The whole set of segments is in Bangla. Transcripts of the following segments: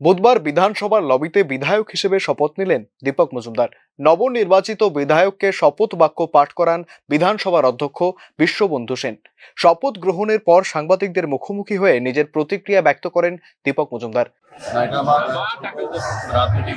বুধবার বিধানসভার লবিতে বিধায়ক হিসেবে শপথ নিলেন দীপক মজুমদার। নবনির্বাচিত বিধায়ককে শপথ বাক্য পাঠ করান বিধানসভার অধ্যক্ষ বিশ্ববন্ধু সেন। শপথ গ্রহণের পর সাংবাদিকদের মুখোমুখি হয়ে নিজের প্রতিক্রিয়া ব্যক্ত করেন দীপক মজুমদার। রাজনৈতিক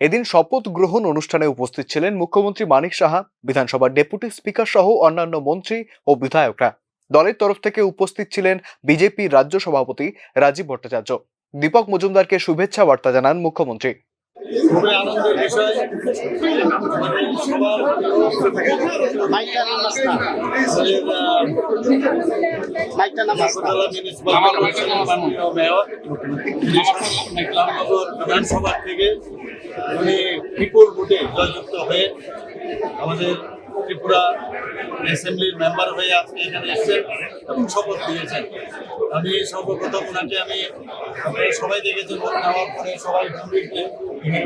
এদিন শপথ গ্রহণ অনুষ্ঠানে উপস্থিত ছিলেন মুখ্যমন্ত্রী মানিক সাহা, বিধানসভার ডেপুটি স্পিকার সহ অন্যান্য মন্ত্রী ও বিধায়করা। দলের তরফ থেকে উপস্থিত ছিলেন বিজেপি রাজ্য সভাপতি রাজীব ভট্টাচার্য। দীপক মজুমদারকে শুভেচ্ছা বার্তা জানান মুখ্যমন্ত্রী। খুবই আনন্দের বিষয়। সবার বিধানসভা থেকে উনি বিপুল ভোটে জয়যুক্ত হয়ে আমাদের ত্রিপুরা অ্যাসেম্বলির মেম্বার হয়ে আজকে এখানে এসেছেন এবং শপথ দিয়েছেন। আমি সর্বপ্রথম ওনাকে আমি সবাই দেখেছেন ভোট নেওয়ার পরে সবাই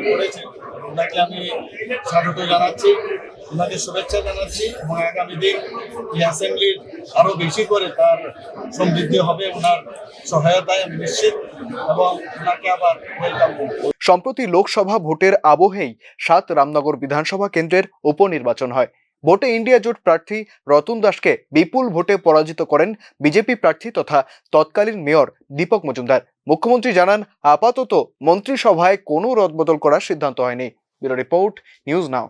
পড়েছেন ওনাকে আমি স্বাগত জানাচ্ছি, ওনাকে শুভেচ্ছা জানাচ্ছি এবং আগামী দিন এই অ্যাসেম্বলির আরও বেশি করে তার সমৃদ্ধি হবে, ওনার সহায়তায় আমি নিশ্চিত এবং ওনাকে আবার ওয়েলকাম করব। সম্প্রতি লোকসভা ভোটের আবহেই সাত রামনগর বিধানসভা কেন্দ্রের উপনির্বাচন হয়। ভোটে ইন্ডিয়া জোট প্রার্থী রতন দাসকে বিপুল ভোটে পরাজিত করেন বিজেপি প্রার্থী তথা তৎকালীন মেয়র দীপক মজুমদার। মুখ্যমন্ত্রী জানান, আপাতত মন্ত্রিসভায় কোনো রদবদল করার সিদ্ধান্ত হয়নি। Bureau report, news now.